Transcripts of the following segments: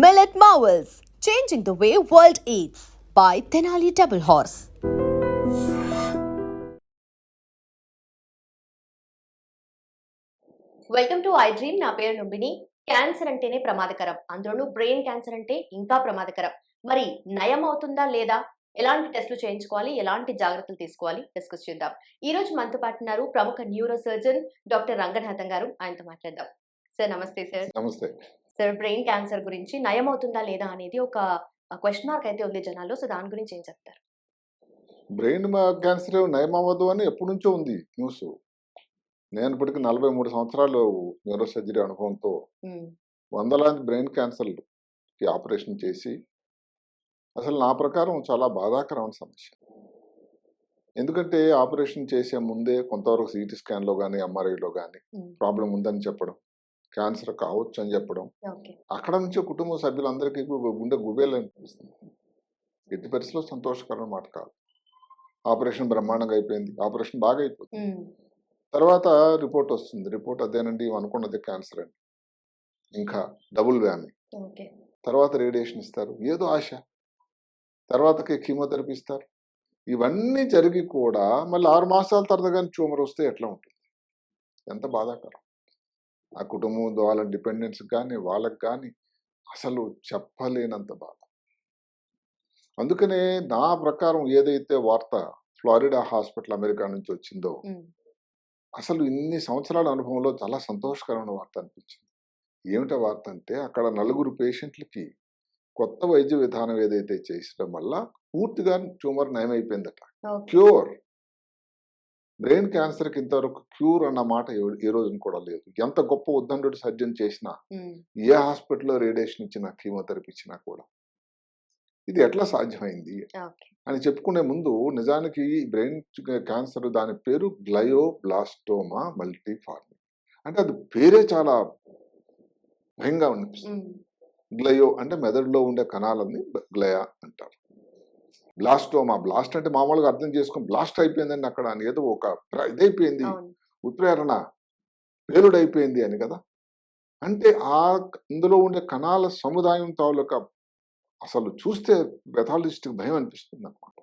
Millet Marvels, changing the way world eats by Tenali Double Horse. Welcome to I dream నా పేరు Lumbini cancer అంటేనే ప్రమాదకరం. అందులోనూ brain cancer అంటే ఇంకా ప్రమాదకరం. మరి నయం అవుతుందా లేదా? ఎలాంటి టెస్టులు చేయించుకోవాలి? ఎలాంటి జాగ్రత్తలు తీసుకోవాలి? డిస్కస్ చేద్దాం. ఈ రోజు మనతో పాటు ఉన్నారు ప్రముఖ న్యూరో సర్జన్ డాక్టర్ రంగనాథన్ గారు. ఆయనతో మాట్లాడదాం. సార్ నమస్తే సార్. నమస్తే. సార్ బ్రెయిన్ క్యాన్సర్ గురించి నయం అవుతుందా లేదా అనేది ఒక క్వశ్చన్ మార్క్ అయితే ఉంది జనాల్లో. సో దాని గురించి ఏం చెప్తారు? బ్రెయిన్ క్యాన్సర్ నయం అవ్వదు అని ఎప్పటి నుంచో ఉంది న్యూస్. నేను ఇప్పటికి నలభై మూడు సంవత్సరాలు న్యూరో సర్జరీ అనుభవంతో వందలాది బ్రెయిన్ క్యాన్సర్కి ఆపరేషన్ చేసి అసలు నా ప్రకారం చాలా బాధాకరమైన సమస్య. ఎందుకంటే ఆపరేషన్ చేసే ముందే కొంతవరకు సిటీ స్కాన్లో కానీ ఎంఆర్ఐలో కానీ ప్రాబ్లం ఉందని చెప్పడం. క్యాన్సర్ కావచ్చు అని చెప్పడం. అక్కడ నుంచి కుటుంబ సభ్యులందరికీ గుండె గుబేలు అనిపిస్తుంది. ఎట్టి పరిస్థితిలో సంతోషకరమైన మాట కాదు. ఆపరేషన్ బ్రహ్మాండంగా అయిపోయింది. ఆపరేషన్ బాగా అయిపోయింది ఉమ్, తర్వాత రిపోర్ట్ వస్తుంది. రిపోర్ట్ అదేనండి అనుకున్నది క్యాన్సర్ అండి. ఇంకా డబుల్ వ్యామి. తర్వాత రేడియేషన్ ఇస్తారు. ఏదో ఆశ. తర్వాతకి కీమోథెరపీ ఇస్తారు. ఇవన్నీ జరిగి కూడా మళ్ళీ ఆరు మాసాల తర్వాత కానీ ట్యూమర్ వస్తే ఎట్లా ఉంటుంది? ఎంత బాధాకరం. ఆ కుటుంబం వాళ్ళ డిపెండెన్స్ కానీ వాళ్ళకి కానీ అసలు చెప్పలేనంత బాధ. అందుకనే నా ప్రకారం ఏదైతే వార్త ఫ్లారిడా హాస్పిటల్ అమెరికా నుంచి వచ్చిందో అసలు ఇన్ని సంవత్సరాల అనుభవంలో చాలా సంతోషకరమైన వార్త అనిపించింది. ఏమిటా వార్త అంటే అక్కడ నలుగురు పేషెంట్లకి కొత్త వైద్య విధానం ఏదైతే చేసడం వల్ల పూర్తిగా ట్యూమర్ నయమైపోయిందట. క్యూర్. బ్రెయిన్ క్యాన్సర్కి ఇంతవరకు క్యూర్ అన్న మాట ఏ రోజున కూడా లేదు. ఎంత గొప్ప ఉద్దండు సర్జన్ చేసినా ఏ హాస్పిటల్లో రేడియేషన్ ఇచ్చినా కీమోథెరపీ ఇచ్చినా కూడా ఇది ఎట్లా సాధ్యమైంది? అని చెప్పుకునే ముందు నిజానికి ఈ బ్రెయిన్ క్యాన్సర్ దాని పేరు గ్లయోబ్లాస్టోమా మల్టీఫార్మి అంటే అది పేరే చాలా భయంగా అనిపిస్తుంది. గ్లయో అంటే మెదడులో ఉండే కణాలని గ్లయా అంటారు. బ్లాస్టోమా బ్లాస్ట్ అంటే మామూలుగా అర్థం చేసుకుని బ్లాస్ట్ అయిపోయిందని అక్కడ అని ఏదో ఒక ఇదైపోయింది. ఉత్ప్రేరణ పేలుడైపోయింది అని కదా? అంటే ఆ అందులో ఉండే కణాల సముదాయం తాలూకా అసలు చూస్తే పెథాలజిస్ట్కి భయం అనిపిస్తుంది అనమాట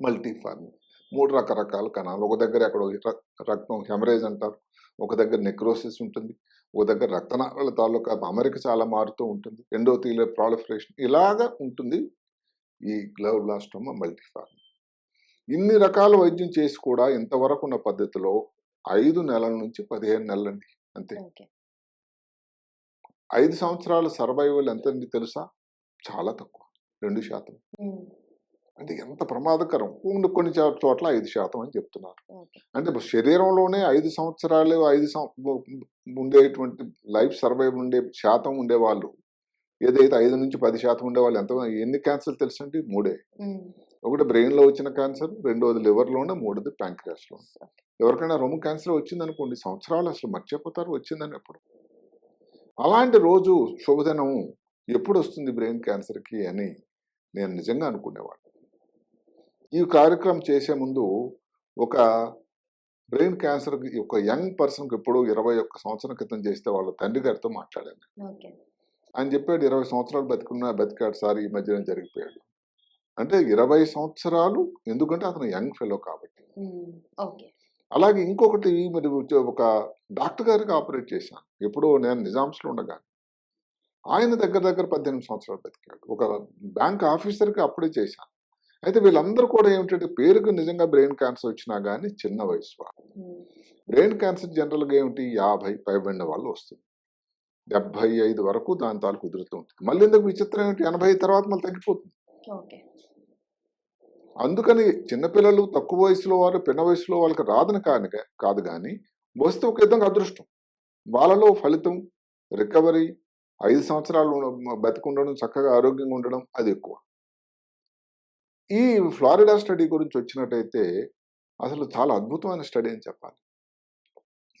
మల్టీఫార్మ్ మూడు రకరకాల కణాలు ఒక దగ్గర ఎక్కడ రక్తం హెమరేజ్ అంటారు ఒక దగ్గర నెక్రోసిస్ ఉంటుంది ఒక దగ్గర రక్తనాళాల తాలూకా అమరిక చాలా మారుతూ ఉంటుంది ఎండోతీల ప్రాలిఫరేషన్ ఇలాగా ఉంటుంది. ఈ గ్లౌబ్లాస్టోమా మల్టీఫార్మ్ ఇన్ని రకాల వైద్యం చేసి కూడా ఇంతవరకు ఉన్న పద్ధతిలో ఐదు నెలల నుంచి పదిహేను నెలలండి అంతే. ఐదు సంవత్సరాల సర్వైవల్ ఎంతండి తెలుసా? చాలా తక్కువ రెండు శాతం. అంటే ఎంత ప్రమాదకరం కొన్ని చోట్ల ఐదు శాతం అని చెప్తున్నారు. అంటే శరీరంలోనే ఐదు సంవత్సరాలు ఐదు ఉండేటువంటి లైఫ్ సర్వైవ్ ఉండే శాతం ఉండేవాళ్ళు ఏదైతే ఐదు నుంచి పది శాతం ఉండేవాళ్ళు ఎంత ఎన్ని క్యాన్సర్ తెలుసండి? మూడే. ఒకటి బ్రెయిన్లో వచ్చిన క్యాన్సర్ రెండోది liver లోనే మూడోది pancreas లో ఎవరికైనా రొమ్ము క్యాన్సర్ వచ్చిందనుకోండి సంవత్సరాలు అసలు మర్చిపోతారు వచ్చిందని ఎప్పుడు. అలాంటి రోజు శుభదినం ఎప్పుడు వస్తుంది బ్రెయిన్ క్యాన్సర్కి అని నేను నిజంగా అనుకునేవాడు ఈ కార్యక్రమం చేసే ముందు ఒక బ్రెయిన్ క్యాన్సర్కి ఒక యంగ్ పర్సన్కి ఎప్పుడు ఇరవై ఒక్క సంవత్సరం క్రితం చేస్తే వాళ్ళ తండ్రి గారితో మాట్లాడాను ఆయన చెప్పాడు. ఇరవై సంవత్సరాలు బతికున్నా బతికాడు సార్ ఈ మధ్యన జరిగిపోయాడు. అంటే ఇరవై సంవత్సరాలు ఎందుకంటే అతను యంగ్ ఫెలో కాబట్టి. అలాగే ఇంకొకటి మరి ఒక డాక్టర్ గారికి ఆపరేట్ చేశాను. ఎప్పుడో నేను నిజాంస్లో ఉండగా ఆయన దగ్గర దగ్గర పద్దెనిమిది సంవత్సరాలు బతికాడు. ఒక బ్యాంక్ ఆఫీసర్కి అప్పుడే చేశాను. అయితే వీళ్ళందరూ కూడా ఏమిటంటే పేరుకు నిజంగా బ్రెయిన్ క్యాన్సర్ వచ్చినా కానీ చిన్న వయసు బ్రెయిన్ క్యాన్సర్ జనరల్గా ఏమిటి? యాభై పైబడిన వాళ్ళు వస్తుంది డెబ్బై ఐదు వరకు దాని తాలు కుదురుతూ ఉంటుంది మళ్ళీ ఎందుకు విచిత్రం ఏమిటి ఎనభై తర్వాత మళ్ళీ తగ్గిపోతుంది. అందుకని చిన్నపిల్లలు తక్కువ వయసులో వారు పిన్న వయసులో వాళ్ళకి రాదని కాని కాదు కానీ వస్తే ఒక విధంగా అదృష్టం. వాళ్ళలో ఫలితం రికవరీ ఐదు సంవత్సరాలు బతికుండడం చక్కగా ఆరోగ్యంగా ఉండడం అది ఎక్కువ. ఈ ఫ్లారిడా స్టడీ గురించి వచ్చినట్టయితే అసలు చాలా అద్భుతమైన స్టడీ అని చెప్పాలి.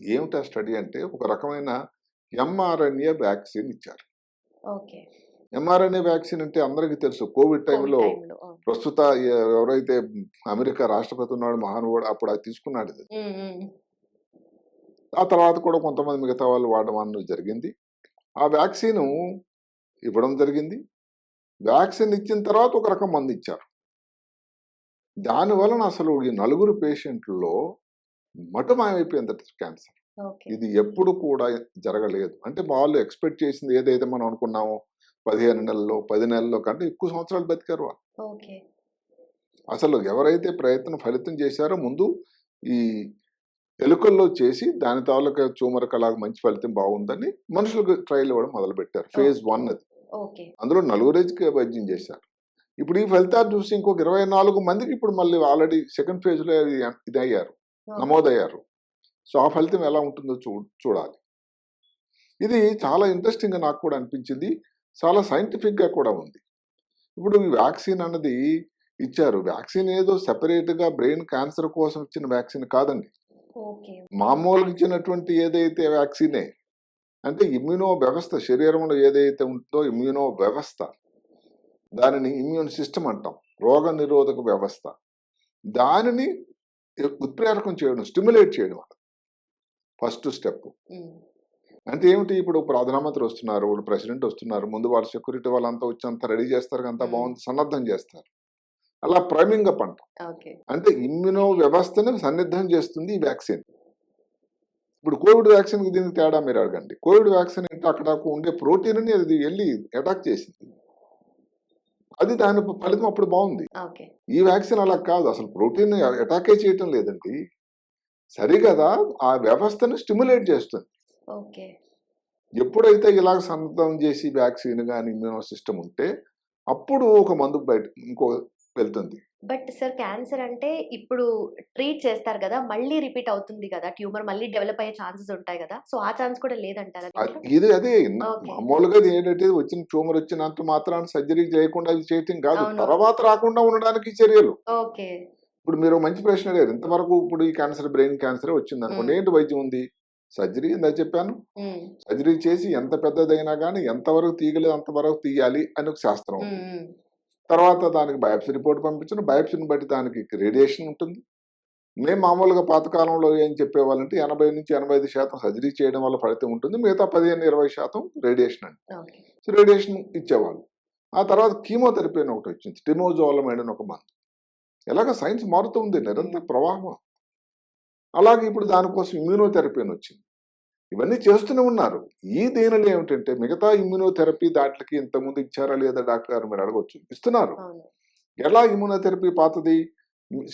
ఏమిటి ఆ స్టడీ అంటే ఒక రకమైన ఎంఆర్ఎన్ఏ వ్యాక్సిన్ ఇచ్చారు. ఎంఆర్ఎన్ఏ వ్యాక్సిన్ అంటే అందరికీ తెలుసు. కోవిడ్ టైంలో. ప్రస్తుత ఎవరైతే అమెరికా రాష్ట్రపతి ఉన్నాడు మహానుభావుడు అప్పుడు అది తీసుకున్నాడు ఇది. ఆ తర్వాత కూడా కొంతమంది మిగతా వాళ్ళు వాడడం అన్నది జరిగింది. ఆ వ్యాక్సిన్ ఇవ్వడం జరిగింది. వ్యాక్సిన్ ఇచ్చిన తర్వాత ఒక రకం మందు ఇచ్చారు. దాని వలన అసలు ఈ నలుగురు పేషెంట్లలో మటుమాయమైపోయింది క్యాన్సర్. ఇది ఎప్పుడు కూడా జరగలేదు. అంటే వాళ్ళు ఎక్స్పెక్ట్ చేసింది ఏదైతే మనం అనుకున్నామో పదిహేను నెలల్లో పది నెలల్లో కంటే ఎక్కువ సంవత్సరాలు బతికారు వాళ్ళు. అసలు ఎవరైతే ప్రయత్నం ఫలితం చేశారో ముందు ఈ ఎలుకల్లో చేసి దాని తాలూకా ట్యూమర్ అలాగ మంచి ఫలితం బాగుందని మనుషులకు ట్రయల్ ఇవ్వడం మొదలు పెట్టారు ఫేజ్ వన్ అది. అందులో నలుగురేజ్కి వైద్యం చేశారు. ఇప్పుడు ఈ ఫలితాలు చూసి ఇంకొక ఇరవై నాలుగు మందికి ఇప్పుడు మళ్ళీ ఆల్రెడీ సెకండ్ ఫేజ్లో ఇది అయ్యారు నమోదయ్యారు. సో ఆ ఫలితం ఎలా ఉంటుందో చూ చూడాలి. ఇది చాలా ఇంట్రెస్టింగ్గా నాకు కూడా అనిపించింది. చాలా సైంటిఫిక్గా కూడా ఉంది. ఇప్పుడు ఈ వ్యాక్సిన్ అన్నది ఇచ్చారు. వ్యాక్సిన్ ఏదో సెపరేట్గా బ్రెయిన్ క్యాన్సర్ కోసం ఇచ్చిన వ్యాక్సిన్ కాదండి. మామూలుగా ఇచ్చినటువంటి ఏదైతే వ్యాక్సినే అంటే ఇమ్యూనో వ్యవస్థ శరీరంలో ఏదైతే ఉంటుందో ఇమ్యూనో వ్యవస్థ దానిని ఇమ్యూన్ సిస్టమ్ అంటాం. రోగ నిరోధక వ్యవస్థ. దానిని ఉత్ప్రేరకం చేయడం స్టిమ్యులేట్ చేయడం. First step. అంటే ఏమిటి? ఇప్పుడు ప్రధానమంత్రి వస్తున్నారు ఇప్పుడు ప్రెసిడెంట్ వస్తున్నారు ముందు వాళ్ళ సెక్యూరిటీ వాళ్ళంతా వచ్చి అంతా రెడీ చేస్తారు అంతా. బాగుంది సన్నద్ధం చేస్తారు. అలా ప్రైమింగ్ అప్ అంటాం అంటే ఇమ్యూనో వ్యవస్థని సన్నిద్ధం చేస్తుంది ఈ వ్యాక్సిన్. ఇప్పుడు కోవిడ్ వ్యాక్సిన్ దీనికి తేడా మీరు అడగండి. కోవిడ్ వ్యాక్సిన్ అంటే అక్కడ ఉండే ప్రోటీన్ని అది వెళ్ళి అటాక్ చేసింది. అది దాని ఫలితం అప్పుడు బాగుంది. ఈ వ్యాక్సిన్ అలా కాదు అసలు ప్రోటీన్ అటాకే చేయటం లేదండి. సరిగదా? ఆ వ్యవస్థను స్టిమ్యులేట్ చేస్తుంది. ఓకే. ఎప్పుడైతే ఇలాగ సన్నద్ధం చేసి వ్యాక్సిన్ కానీ ఇమ్యూనో సిస్టమ్ ఉంటే అప్పుడు ఒక మందు బయట ఇంకో వెళ్తుంది. బట్ సార్ క్యాన్సర్ అంటే ఇప్పుడు ట్రీట్ చేస్తారు కదా మళ్ళీ రిపీట్ అవుతుంది కదా ట్యూమర్ మళ్ళీ డెవలప్ అయ్యే ఛాన్సెస్ ఉంటాయి కదా సో ఆ ఛాన్స్ కూడా లేదంటారా? ఇది అదే. మామూలుగా ఏంటంటే వచ్చిన ట్యూమర్ వచ్చినంత మాత్రాన్ని సర్జరీ చేయకుండా చేయటం కాదు. తర్వాత రాకుండా ఉండడానికి చర్యలు. ఓకే. ఇప్పుడు మీరు మంచి ప్రశ్న అడిగారు. ఇంతవరకు ఇప్పుడు ఈ క్యాన్సర్ బ్రెయిన్ క్యాన్సర్ వచ్చింది అనుకోండి. ఏంటి వైద్యం ఉంది? సర్జరీ ఇందా చెప్పాను. సర్జరీ చేసి ఎంత పెద్దదైనా కానీ ఎంతవరకు తీయగలేదు అంతవరకు తీయాలి అని ఒక శాస్త్రం తర్వాత దానికి బయాప్సీ రిపోర్ట్ పంపించిన. బయాప్సీని బట్టి దానికి రేడియేషన్ ఉంటుంది. మేము మామూలుగా పాతకాలంలో ఏం చెప్పేవాళ్ళంటే ఎనభై నుంచి ఎనభై ఐదు శాతం సర్జరీ చేయడం వల్ల ఫలితం ఉంటుంది. మిగతా పదిహేను ఇరవై శాతం రేడియేషన్ అండి. సో రేడియేషన్ ఇచ్చేవాళ్ళు. ఆ తర్వాత కీమోథెరపీ అని ఒకటి వచ్చింది. టినోజోలమైడ్ అని ఒక మందు. ఎలాగ సైన్స్ మారుతుంది నిరంతర ప్రవాహం. అలాగే ఇప్పుడు దానికోసం ఇమ్యూనోథెరపీ అని వచ్చింది. ఇవన్నీ చేస్తూనే ఉన్నారు. ఈ దీనిలో ఏమిటంటే మిగతా ఇమ్యూనోథెరపీ దాంట్లకి ఇంతకుముందు ఇచ్చారా లేదా డాక్టర్ గారు మీరు అడగొచ్చు. ఇస్తున్నారు. ఎలా ఇమ్యూనోథెరపీ పాతది?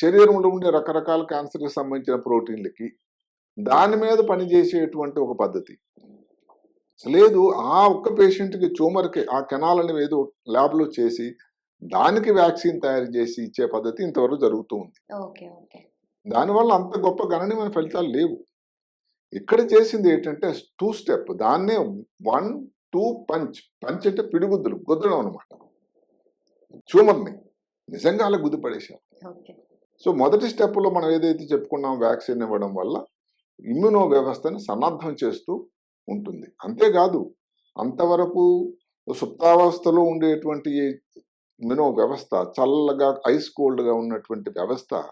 శరీరంలో ఉండే రకరకాల క్యాన్సర్కి సంబంధించిన ప్రోటీన్లకి దాని మీద పనిచేసేటువంటి ఒక పద్ధతి. లేదు ఆ ఒక్క పేషెంట్కి ట్యూమర్కి ఆ కెనాల్ అనేవి ఏదో ల్యాబ్లో చేసి దానికి వ్యాక్సిన్ తయారు చేసి ఇచ్చే పద్ధతి ఇంతవరకు జరుగుతూ ఉంది. దానివల్ల అంత గొప్ప గణనీయమైన ఫలితాలు లేవు. ఇక్కడ చేసింది ఏంటంటే టూ స్టెప్ దాన్నే వన్ టూ పంచ్. పంచ్ అంటే పిడిగుద్దులు గుద్దడం అనమాట ట్యూమర్ని నిజంగా అలా గుద్దు పడేశారు ఓకే. సో మొదటి స్టెప్లో మనం ఏదైతే చెప్పుకున్నాం వ్యాక్సిన్ ఇవ్వడం వల్ల ఇమ్యూనో వ్యవస్థని సన్నద్ధం చేస్తూ ఉంటుంది. అంతేకాదు అంతవరకు సుప్తావస్థలో ఉండేటువంటి ఇమ్యూనో వ్యవస్థ చల్లగా ఐస్ కోల్డ్గా ఉన్నటువంటి వ్యవస్థ.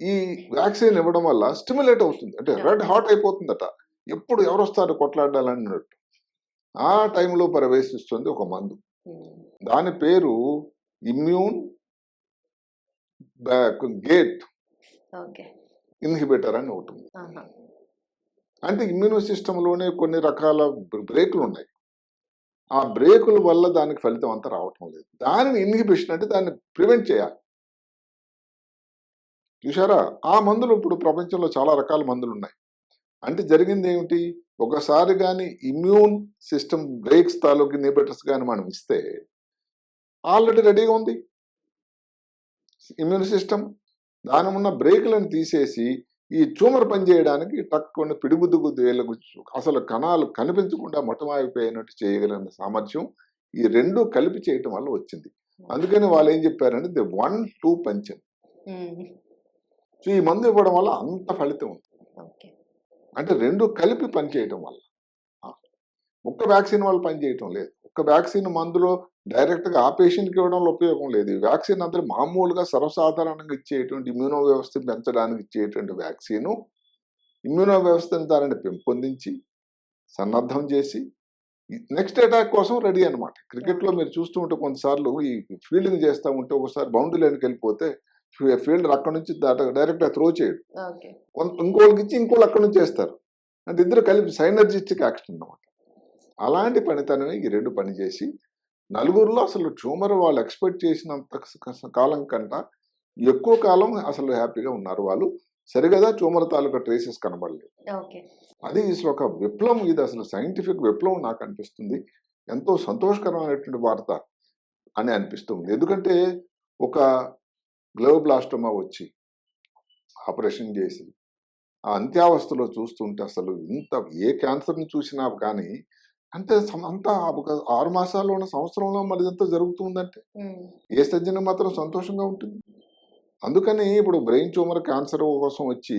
ఈ వ్యాక్సిన్ ఇవ్వడం వల్ల స్టిమ్యులేట్ అవుతుంది. అంటే. రెడ్ హాట్ అయిపోతుందట. ఎప్పుడు ఎవరు వస్తారు కొట్లాడాలన్నట్టు. ఆ టైంలో ప్రవేశిస్తుంది ఒక మందు. దాని పేరు ఇమ్యూన్ గేట్ ఇన్హిబిటర్ అని ఒకటి ఉంది. ఆహా, అంటే ఇమ్యూనో సిస్టంలోనే కొన్ని రకాల బ్ర- బ్రేకులు ఉన్నాయి ఆ బ్రేకుల వల్ల దానికి ఫలితం అంతా రావటం లేదు. దానిని ఇన్హిబిషన్ అంటే దాన్ని ప్రివెంట్ చేయాలి. చూసారా ఆ మందులు ఇప్పుడు ప్రపంచంలో చాలా రకాల మందులు ఉన్నాయి. అంటే జరిగింది ఏమిటి? ఒకసారి కానీ ఇమ్యూన్ సిస్టమ్ బ్రేక్స్ తాలూకు ఇన్హిబిటర్స్ కానీ మనం ఇస్తే ఆల్రెడీ రెడీగా ఉంది. ఇమ్యూన్ సిస్టమ్ దాని ఉన్న బ్రేకులను తీసేసి ఈ ట్యూమర్ పనిచేయడానికి టక్కున పిడిగుద్దు గుద్దు వేళ్ళకు అసలు కణాలు కనిపించకుండా మొట్టమాయిపోయినట్టు చేయగలిగిన సామర్థ్యం ఈ రెండు కలిపి చేయటం వల్ల వచ్చింది. అందుకని వాళ్ళు ఏం చెప్పారంటే the one two punch. So ఈ మందు ఇవ్వడం వల్ల అంత ఫలితం ఉంది. అంటే రెండు కలిపి పనిచేయటం వల్ల. ఒక్క వ్యాక్సిన్ వల్ల పనిచేయటం లేదు. ఒక్క వ్యాక్సిన్ మందులో డైరెక్ట్గా ఆ పేషెంట్కి ఇవ్వడంలో ఉపయోగం లేదు. ఈ వ్యాక్సిన్ అందరూ మామూలుగా సర్వసాధారణంగా ఇచ్చేటువంటి ఇమ్యూనో వ్యవస్థ పెంచడానికి ఇచ్చేటువంటి వ్యాక్సిన్ ఇమ్యూనో వ్యవస్థను దానిని పెంపొందించి సన్నద్ధం చేసి నెక్స్ట్ అటాక్ కోసం రెడీ అనమాట క్రికెట్లో మీరు చూస్తూ ఉంటే కొన్నిసార్లు ఈ ఫీల్డింగ్ చేస్తూ ఉంటే ఒకసారి బౌండరీ లైన్కి వెళ్ళిపోతే ఫీల్డర్ అక్కడ నుంచి డైరెక్ట్ త్రో చేయడు. ఇంకోళ్ళకి ఇచ్చి ఇంకోళ్ళు అక్కడ నుంచి చేస్తారు. అంటే ఇద్దరు కలిపి సైనర్జిస్టిక్ యాక్షన్ అన్నమాట. అలాంటి పనితనమే ఈ రెండు పని చేసి నలుగురిలో అసలు ట్యూమర్ వాళ్ళు ఎక్స్పెక్ట్ చేసినంత కాలం కంట ఎక్కువ కాలం అసలు హ్యాపీగా ఉన్నారు వాళ్ళు. సరిగదా ట్యూమర్ తాలూకా ట్రేసెస్ కనబడలేదు. అది అసలు ఒక విప్లవం ఇది అసలు సైంటిఫిక్ విప్లవం నాకు అనిపిస్తుంది. ఎంతో సంతోషకరమైనటువంటి వార్త అని అనిపిస్తుంది. ఎందుకంటే ఒక గ్లోబ్లాస్టమా వచ్చి ఆపరేషన్ చేసి ఆ అంత్యావస్థలో చూస్తుంటే అసలు ఇంత ఏ క్యాన్సర్ని చూసినా కానీ అంటే అంతా ఒక ఆరు మాసాల్లో ఉన్న సంవత్సరంలో మరి ఇదంతా జరుగుతుందంటే. ఏ సజ్జన మాత్రం సంతోషంగా ఉంటుంది. అందుకని ఇప్పుడు బ్రెయిన్ ట్యూమర్ క్యాన్సర్ కోసం వచ్చి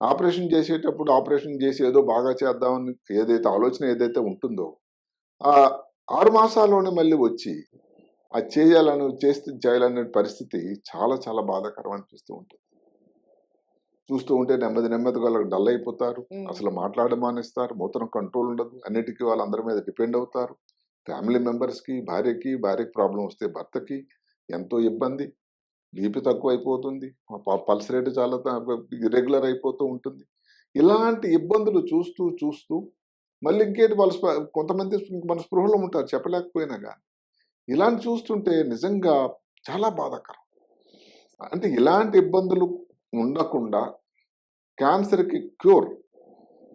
ఆపరేషన్ చేసేటప్పుడు ఆపరేషన్ చేసి ఏదో బాగా చేద్దామని ఏదైతే ఆలోచన ఏదైతే ఉంటుందో ఆ ఆరు మాసాల్లోనే మళ్ళీ వచ్చి అది చేయాలని చేస్తే చేయాలనే పరిస్థితి చాలా చాలా బాధాకరం అనిపిస్తూ ఉంటుంది. చూస్తూ ఉంటే నెమ్మది నెమ్మదిగా వాళ్ళకి డల్ అయిపోతారు. అసలు మాట్లాడడం మానేస్తారు. కంట్రోల్ ఉండదు. అన్నిటికీ వాళ్ళందరి మీద డిపెండ్ అవుతారు. ఫ్యామిలీ మెంబర్స్కి భార్యకి భార్యకి ప్రాబ్లం వస్తే భర్తకి ఎంతో ఇబ్బంది. బీపీ తక్కువ అయిపోతుంది పల్స్ రేటు చాలా ఇరెగ్యులర్ అయిపోతూ ఉంటుంది. ఇలాంటి ఇబ్బందులు చూస్తూ చూస్తూ మళ్ళీ ఇంకేంటి వాళ్ళ కొంతమంది మన స్పృహలో ఉంటారు. చెప్పలేకపోయినా కానీ ఇలాంటి చూస్తుంటే నిజంగా చాలా బాధాకరం. అంటే ఇలాంటి ఇబ్బందులు ఉండకుండా క్యాన్సర్కి క్యూర్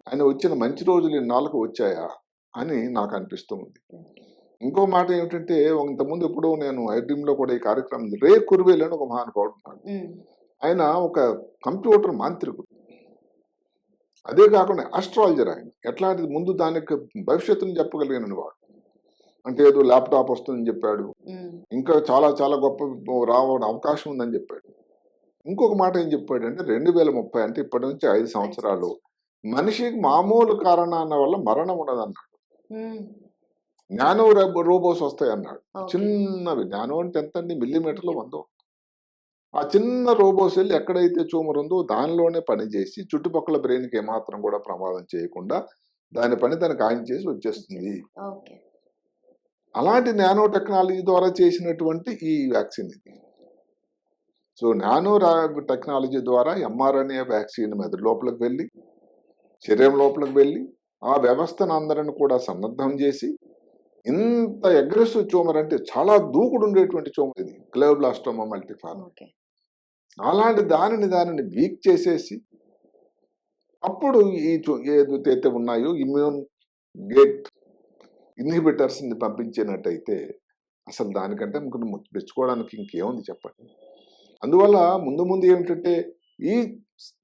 అని వచ్చిన మంచి రోజులు ఇన్నాళ్ళకు వచ్చాయా అని నాకు అనిపిస్తుంది ఇంకో మాట ఏమిటంటే ఇంతకుముందు ఎప్పుడో నేను ఐడ్రీమ్లో కూడా ఈ కార్యక్రమం రే కుర్వేల్ అని ఒక మహానుభావుడు ఉన్నాడు. ఆయన ఒక కంప్యూటర్ మాంత్రికుడు. అదే కాకుండా ఆస్ట్రాలజర్ ఆయన. ఎట్లాంటిది? ముందు దానికి భవిష్యత్తుని చెప్పగలిగిన వాడు. అంటే ఏదో ల్యాప్టాప్ వస్తుందని చెప్పాడు. ఇంకా చాలా చాలా గొప్ప రావడం అవకాశం ఉందని చెప్పాడు. ఇంకొక మాట ఏం చెప్పాడు అంటే రెండు వేల ముప్పై అంటే ఇప్పటి నుంచి ఐదు సంవత్సరాలు. మనిషికి మామూలు కారణాల వల్ల మరణం ఉండదన్నాడు. ఉమ్, జ్ఞానం రోబోస్ వస్తాయి అన్నాడు. చిన్నవి జ్ఞానం అంటే ఎంత అండి మిల్లీమీటర్లు వందో. ఆ చిన్న రోబోస్ వెళ్ళి ఎక్కడైతే ట్యూమర్ ఉందో దానిలోనే పని చేసి చుట్టుపక్కల బ్రెయిన్కి ఏమాత్రం కూడా ప్రమాదం చేయకుండా దాని పని తనకు ఆయన చేసి వచ్చేస్తుంది. అలాంటి నానో టెక్నాలజీ ద్వారా చేసినటువంటి ఈ వ్యాక్సిన్ ఇది. సో నానో టెక్నాలజీ ద్వారా ఎంఆర్ఎన్ఏ వ్యాక్సిన్ మెదడు లోపలికి వెళ్ళి శరీరం లోపలికి వెళ్ళి ఆ వ్యవస్థను అందరిని కూడా సన్నద్ధం చేసి ఇంత అగ్రెసివ్ ట్యూమర్ అంటే చాలా దూకుడు ఉండేటువంటి ట్యూమర్ ఇది క్లోబ్లాస్టోమా మల్టీఫార్మ్ అలాంటి దానిని దానిని వీక్ చేసేసి అప్పుడు ఈ ఏదైతే ఉన్నాయో ఇమ్యూన్ గేట్ ఇన్హిబిటర్స్ని పంపించినట్టయితే అసలు దానికంటే ఇంకొక మెచ్చుకోవడానికి ఇంకేముంది చెప్పండి? అందువల్ల ముందు ముందు ఏమిటంటే ఈ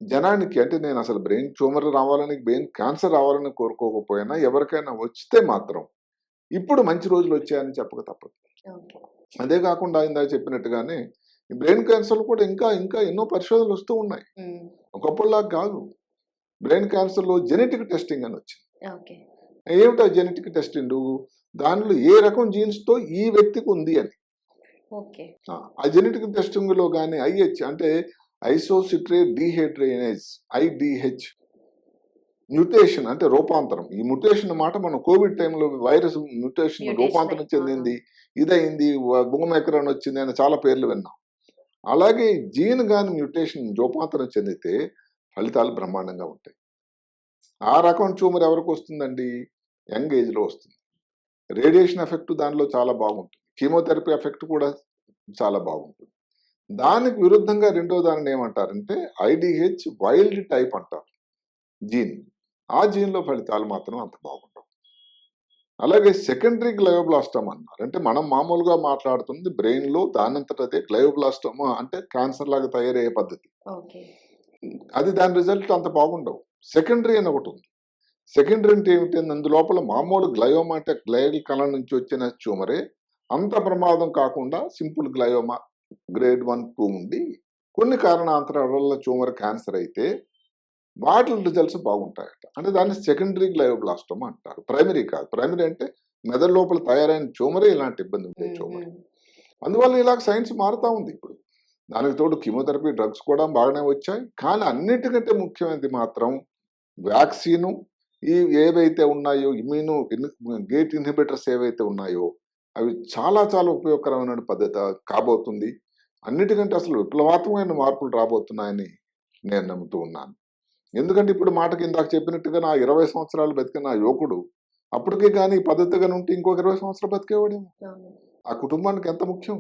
జనానికి అంటే నేను అసలు బ్రెయిన్ ట్యూమర్ రావాలని బ్రెయిన్ క్యాన్సర్ రావాలని కోరుకోకపోయినా ఎవరికైనా వస్తే మాత్రం ఇప్పుడు మంచి రోజులు వచ్చాయని చెప్పక తప్పదు. అదే కాకుండా ఇందాక చెప్పినట్టుగానే బ్రెయిన్ క్యాన్సర్ కూడా ఇంకా ఇంకా ఎన్నో పరిశోధనలు వస్తూ ఉన్నాయి. ఒకప్పుడులా కాదు. బ్రెయిన్ క్యాన్సర్లో జెనెటిక్ టెస్టింగ్ అని వచ్చింది. ఏమిటా జెనెటిక్ టెస్టింగ్? దానిలో ఏ రకం జీన్స్తో ఈ వ్యక్తికి ఉంది అని. ఆ, జెనెటిక్ టెస్టింగ్లో కానీ ఐహెచ్ అంటే ఐసోసిట్రేట్ డిహైడ్రేనేజ్ ఐడిహెచ్ మ్యూటేషన్ అంటే రూపాంతరం. ఈ మ్యూటేషన్ మాట మనం కోవిడ్ టైంలో వైరస్ మ్యూటేషన్ రూపాంతరం చెందింది ఇదైంది భూమెకరన్ వచ్చింది అని చాలా పేర్లు విన్నాం. అలాగే జీన్ గాని మ్యూటేషన్ రూపాంతరం చెందితే ఫలితాలు బ్రహ్మాండంగా ఉంటాయి. ఆ రకం ట్యూమర్ ఎవరికి వస్తుందండి? యంగ్ ఏజ్లో వస్తుంది. రేడియేషన్ ఎఫెక్ట్ దానిలో చాలా బాగుంటుంది. కీమోథెరపీ ఎఫెక్ట్ కూడా చాలా బాగుంటుంది. దానికి విరుద్ధంగా రెండో దానిని ఏమంటారంటే ఐడిహెచ్ వైల్డ్ టైప్ అంటారు. జీన్. ఆ జీన్లో ఫలితాలు మాత్రం అంత బాగుండవు. అలాగే సెకండరీ గ్లయోబ్లాస్టమ్ అన్నారు. అంటే మనం మామూలుగా మాట్లాడుతుంది బ్రెయిన్లో దానంతట అదే గ్లయోబ్లాస్టమ్ అంటే క్యాన్సర్ లాగా తయారయ్యే పద్ధతి. అది దాని రిజల్ట్ అంత బాగుండవు. సెకండరీ అని ఒకటి ఉంది. సెకండరీ అంటే ఏమిటి? అందులోపల మామూలు గ్లయోమా అంటే గ్లయల్ కళ నుంచి వచ్చిన ట్యూమరే అంత ప్రమాదం కాకుండా simple glioma grade one two ఉండి కొన్ని కారణాంతరాల వల్ల ట్యూమర్ క్యాన్సర్ అయితే వాటి రిజల్ట్స్ బాగుంటాయట. అంటే దాన్ని సెకండరీ గ్లయోబ్లాస్టోమా అంటారు. ప్రైమరీ కాదు. ప్రైమరీ అంటే మెదడు లోపల తయారైన ట్యూమరే ఇలాంటి ఇబ్బంది ఉండే ట్యూమర్. అందువల్ల ఇలా సైన్స్ మారుతా ఉంది ఇప్పుడు. దానికి తోడు కీమోథెరపీ డ్రగ్స్ కూడా బాగానే వచ్చాయి. కానీ అన్నిటికంటే ముఖ్యమైనది మాత్రం వ్యాక్సిను. ఈ ఏవైతే ఉన్నాయో ఇమ్యూను గేట్ ఇన్హిబిటర్స్ ఏవైతే ఉన్నాయో అవి చాలా చాలా ఉపయోగకరమైన పద్ధతి కాబోతుంది. అన్నిటికంటే అసలు విప్లవాత్మకమైన మార్పులు రాబోతున్నాయని నేను నమ్ముతూ ఉన్నాను. ఎందుకంటే ఇప్పుడు మాటకి ఇందాక చెప్పినట్టుగా నా ఇరవై సంవత్సరాలు బతికిన నా యువకుడు అప్పటికే కానీ ఈ పద్ధతిగా ఉంటే ఇంకొక ఇరవై సంవత్సరాలు బతికేవాడేమో. ఆ కుటుంబానికి ఎంత ముఖ్యం?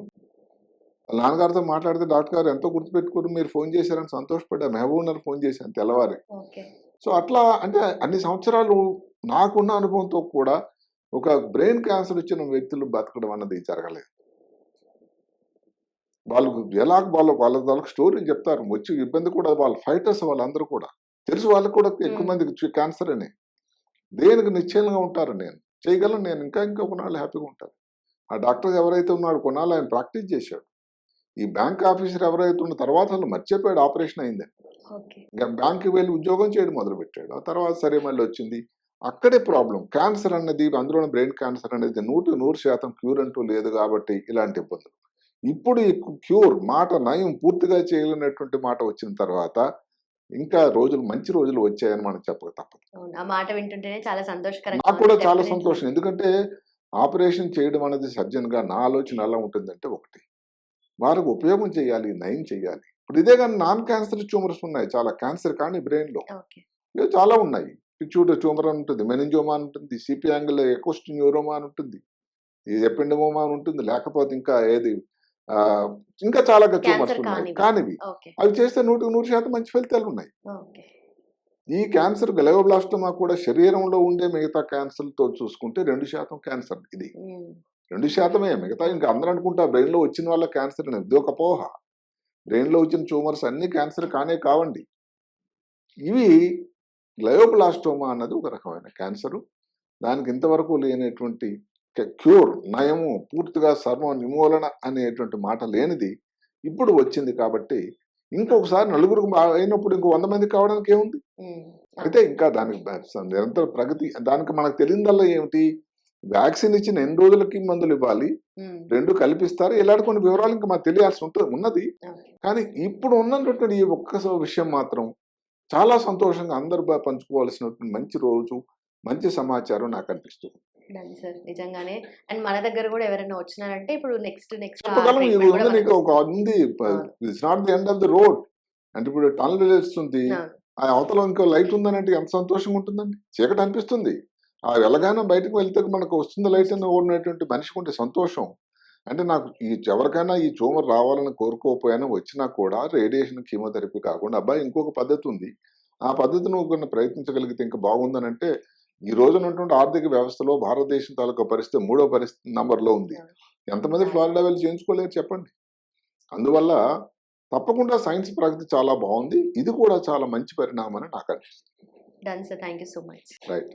నాన్నగారితో మాట్లాడితే డాక్టర్ గారు ఎంతో గుర్తుపెట్టుకుని మీరు ఫోన్ చేశారని సంతోషపడ్డా మహబూబ్ నగర్ ఫోన్ చేశాను తెల్లవారి. సో అట్లా అంటే అన్ని సంవత్సరాలు నాకున్న అనుభవంతో కూడా ఒక బ్రెయిన్ క్యాన్సర్ వచ్చిన వ్యక్తులు బతకడం అన్నది జరగలేదు. వాళ్ళు ఎలా వాళ్ళ వాళ్ళ వాళ్ళకి స్టోరీ చెప్తారు. వచ్చి ఇబ్బంది కూడా వాళ్ళ ఫైటర్స్ వాళ్ళందరూ కూడా. తెలుసు వాళ్ళకి కూడా ఎక్కువ. మందికి క్యాన్సర్ అని. దేనికి నిశ్చయంగా ఉంటారు నేను. చేయగలను నేను. ఇంకా ఇంకా కొన్నాళ్ళు హ్యాపీగా ఉంటాను. ఆ డాక్టర్ ఎవరైతే ఉన్నాడు కొన్నాళ్ళు ఆయన ప్రాక్టీస్ చేశాడు. ఈ బ్యాంక్ ఆఫీసర్ ఎవరైతే ఉన్న తర్వాత వాళ్ళు మర్చిపోయాడు. ఆపరేషన్ అయిందని. ఇంకా బ్యాంక్కి వెళ్ళి ఉద్యోగం చేయడం మొదలు పెట్టాడు ఆ తర్వాత సరే మళ్ళీ వచ్చింది. అక్కడే ప్రాబ్లం క్యాన్సర్ అన్నది అందులో బ్రెయిన్ క్యాన్సర్ అనేది నూటి నూరు శాతం క్యూర్ అంటూ లేదు కాబట్టి ఇలాంటి ఇబ్బందులు. ఇప్పుడు ఈ క్యూర్ మాట నయం పూర్తిగా చేయలేనటువంటి మాట వచ్చిన తర్వాత ఇంకా రోజులు మంచి రోజులు వచ్చాయని మనం చెప్పక తప్పదు. మాట వింటుంటేనే చాలా సంతోషకరంగా నాకు కూడా. చాలా. సంతోషం. ఎందుకంటే ఆపరేషన్ చేయడం అనేది సర్జన్గా నా ఆలోచన ఎలా ఉంటుందంటే ఒకటి. వారికి ఉపయోగం చేయాలి నయం చేయాలి. ఇప్పుడు ఇదే కానీ నాన్ క్యాన్సర్ ట్యూమర్స్ ఉన్నాయి. చాలా క్యాన్సర్ కానీ బ్రెయిన్లో ఓకే. ఇవి చాలా ఉన్నాయి. పిచ్యూట ట్యూమర్ అని ఉంటుంది. మెనింజోమా అని ఉంటుంది. సిపి యాంగిల్ ఎకోస్ట్ న్యూరోమా అని ఉంటుంది. ఎపెండమోమా అని ఉంటుంది. లేకపోతే ఇంకా ఏది? ఇంకా చాలా ట్యూమర్స్ ఉన్నాయి. కానివి. అవి చేస్తే నూటికి నూరు శాతం మంచి ఫలితాలు ఉన్నాయి. ఈ క్యాన్సర్ గ్లయోబ్లాస్టమా కూడా శరీరంలో ఉండే మిగతా క్యాన్సర్తో చూసుకుంటే రెండు శాతం క్యాన్సర్ ఇది. రెండు శాతమే. మిగతా ఇంకా అందరూ అనుకుంటా బ్రెయిన్లో వచ్చిన వాళ్ళ క్యాన్సర్ అని. ఇది ఒక పోహ. బ్రెయిన్లో వచ్చిన ట్యూమర్స్ అన్ని క్యాన్సర్ కానే కావండి. ఇవి గ్లయోబ్లాస్టోమా అన్నది ఒక రకమైన క్యాన్సర్ దానికి ఇంతవరకు లేనటువంటి క్యూర్ నయము పూర్తిగా సర్వ నిర్మూలన అనేటువంటి మాట లేనిది ఇప్పుడు వచ్చింది కాబట్టి ఇంకొకసారి నలుగురికి బా- అయినప్పుడు ఇంకో వంద మంది కావడానికి ఏముంది. అయితే ఇంకా దానికి నిరంతర ప్రగతి దానికి మనకు తెలియదల్లా ఏమిటి వ్యాక్సిన్ ఇచ్చిన ఎన్ని రోజులకి మందులు ఇవ్వాలి. రెండు కల్పిస్తారు ఇలాంటి కొన్ని వివరాలు ఇంకా మాకు తెలియాల్సి ఉంటుంది ఉన్నది. కానీ ఇప్పుడు ఉన్నటువంటి ఈ ఒక్క విషయం మాత్రం చాలా సంతోషంగా అందరూ పంచుకోవాల్సినటువంటి మంచి రోజు మంచి సమాచారం నాకు అనిపిస్తుంది డన్ సార్. నిజంగానే. అండ్ మన దగ్గర కూడా ఎవరైనా వచ్చినారంటే ఇప్పుడు నెక్స్ట్ నెక్స్ట్ నీకు ఒక ఉంది. It's not the end of the road. అంటే ఇప్పుడు టనల్ వెలుస్తుంది ఆ. అవతల ఇంకో లైట్ ఉందనంటే ఎంత సంతోషంగా ఉంటుందండి? చీకటి అనిపిస్తుంది ఆ వెళ్ళగానే బయటకు వెళ్తే మనకు వస్తుంది లైట్ అని ఉన్నటువంటి మనిషికి ఉంటే సంతోషం. అంటే నాకు ఈ ఎవరికైనా ఈ ట్యూమర్ రావాలని కోరుకోకపోయినా వచ్చినా కూడా రేడియేషన్ కీమోథెరపీ కాకుండా అబ్బాయి ఇంకొక పద్ధతి ఉంది ఆ పద్ధతిని కొన్ని ప్రయత్నించగలిగితే ఇంకా బాగుందని అంటే ఈ రోజు ఉన్నటువంటి ఆర్థిక వ్యవస్థలో భారతదేశం తాలూకా పరిస్థితి మూడో పరిస్థితి నంబర్లో ఉంది. ఎంతమంది ఫ్లారిడా వెళ్ళి చేయించుకోలేరు చెప్పండి. అందువల్ల తప్పకుండా సైన్స్ ప్రగతి చాలా బాగుంది. ఇది కూడా చాలా మంచి పరిణామం అని నాకు అనిపిస్తుంది. Done sir thank you so much right